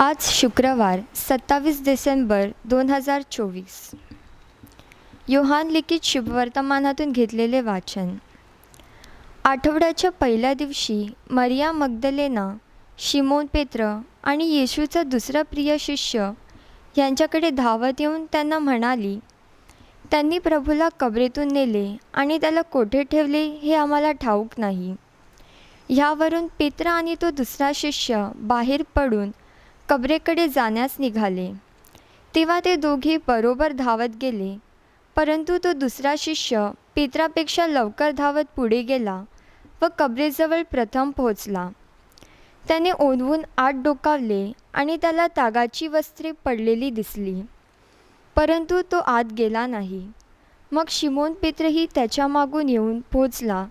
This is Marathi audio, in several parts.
आज शुक्रवार सत्तावीस डिसेंबर दोन हजार चोवीस. योहान लिखित शुभवर्तमानातून घेतलेले वाचन. आठवड्याच्या पहिल्या दिवशी मरिया मगदलेना शिमोन पेत्र आणि येशूचा दुसरा प्रिय शिष्य यांच्याकडे धावत येऊन त्यांना म्हणाली त्यांनी प्रभूला कबरेतून नेले आणि त्याला कोठे ठेवले हे आम्हाला ठाऊक नाही. ह्यावरून पेत्र आणि तो दुसरा शिष्य बाहेर पडून कबरेकडे जाण्यास निघाले. तेव्हा ते दोघे बरोबर धावत गेले. परंतु तो दुसरा शिष्य पेत्रापेक्षा लवकर धावत पुढे गेला व कबरेजवळ प्रथम पोहोचला. त्याने ओढवून आत डोकावले आणि त्याला तागाची वस्त्रे पडलेली दिसली. परंतु तो आत गेला नाही. मग शिमोन पेत्रही त्याच्या मागून येऊन पोहोचला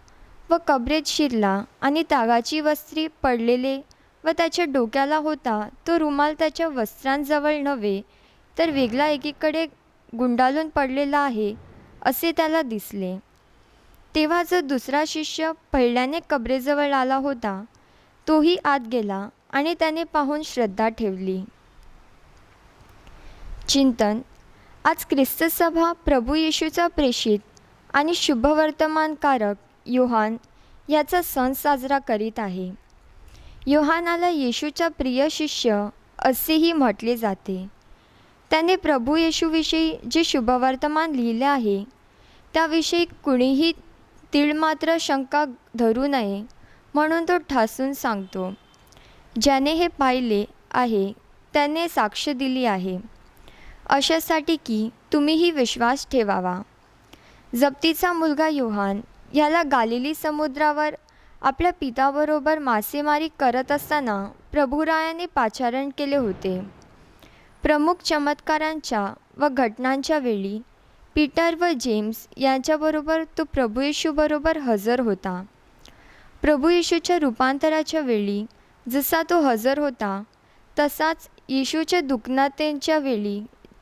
व कबरेत शिरला आणि तागाची वस्त्री पडलेले व त्याच्या डोक्याला होता तो रुमाल त्याच्या वस्त्रांजवळ नव्हे तर वेगळा एकीकडे गुंडाळून पडलेला आहे असे त्याला दिसले. तेव्हा जो दुसरा शिष्य पहिल्याने कबरेजवळ आला होता तोही आत गेला आणि त्याने पाहून श्रद्धा ठेवली. चिंतन. आज ख्रिस्त सभा प्रभू येशूचा प्रेषित आणि शुभवर्तमानकारक युहान याचा सण साजरा करीत आहे. योहानाला येशूचा प्रिय शिष्य असेही म्हटले जाते. त्याने प्रभू येशूविषयी जे शुभवर्तमान लिहिले आहे त्याविषयी कुणीही तीळ मात्र शंका धरू नये म्हणून तो ठासून सांगतो. ज्याने हे पाहिले आहे त्याने साक्ष दिली आहे. अशासाठी की तुम्हीही विश्वास ठेवावा. जप्तीचा मुलगा योहान याला गालिली समुद्रावर आपल्या पिताबरोबर मासेमारी करत असताना प्रभुरायाने पाचारण केले होते. प्रमुख चमत्कारांच्या व घटनांच्या वेळी पीटर व जेम्स यांच्याबरोबर तो प्रभू येशूबरोबर हजर होता. प्रभू येशूच्या रूपांतराच्या वेळी जसा तो हजर होता तसाच येशूच्या दुखनातेंच्या वेळी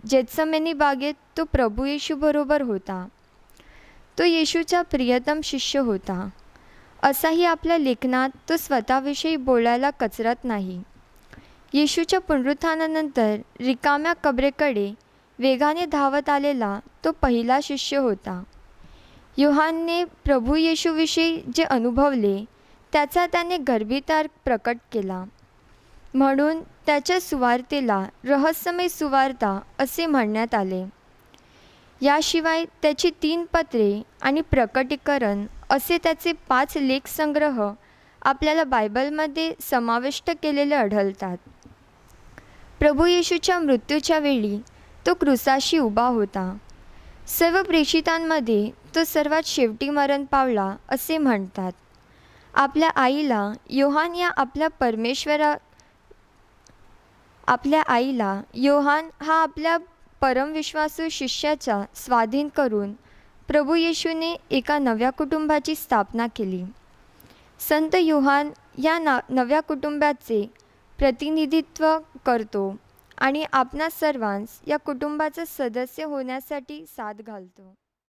जेत्समेनी बागेत तो प्रभू येशूबरोबर होता. तो येशूचा प्रियतम शिष्य होता. असाही आपल्या लेखनात तो स्वतःविषयी बोलायला कचरत नाही. येशूच्या पुनरुत्थानानंतर रिकाम्या कबरेकडे वेगाने धावत आलेला तो पहिला शिष्य होता. युहानने प्रभू येशूविषयी जे अनुभवले त्याचा त्याने गर्भितार प्रकट केला. म्हणून त्याच्या सुवार्तेला रहस्यमय सुवार्ता असे म्हणण्यात आले. याशिवाय त्याची तीन पत्रे आणि प्रकटीकरण असे त्याचे पाच लेखसंग्रह आपल्याला बायबलमध्ये समाविष्ट केलेले आढळतात. प्रभू येशूच्या मृत्यूच्या वेळी तो क्रुसाशी उभा होता. सर्व प्रेषितांमध्ये तो सर्वात शेवटी मरण पावला असे म्हणतात. आपल्या आईला योहान या आपल्या परमेश्वरा आपल्या आईला योहान हा आपल्या परमविश्वासू शिष्याचा स्वाधीन करून प्रभू येशूने एका नव्या कुटुंबाची स्थापना केली. संत युहान या ना नव्या कुटुंबाचे प्रतिनिधित्व करतो आणि आपणा सर्वांस या कुटुंबाचा सदस्य होण्यासाठी साथ घालतो.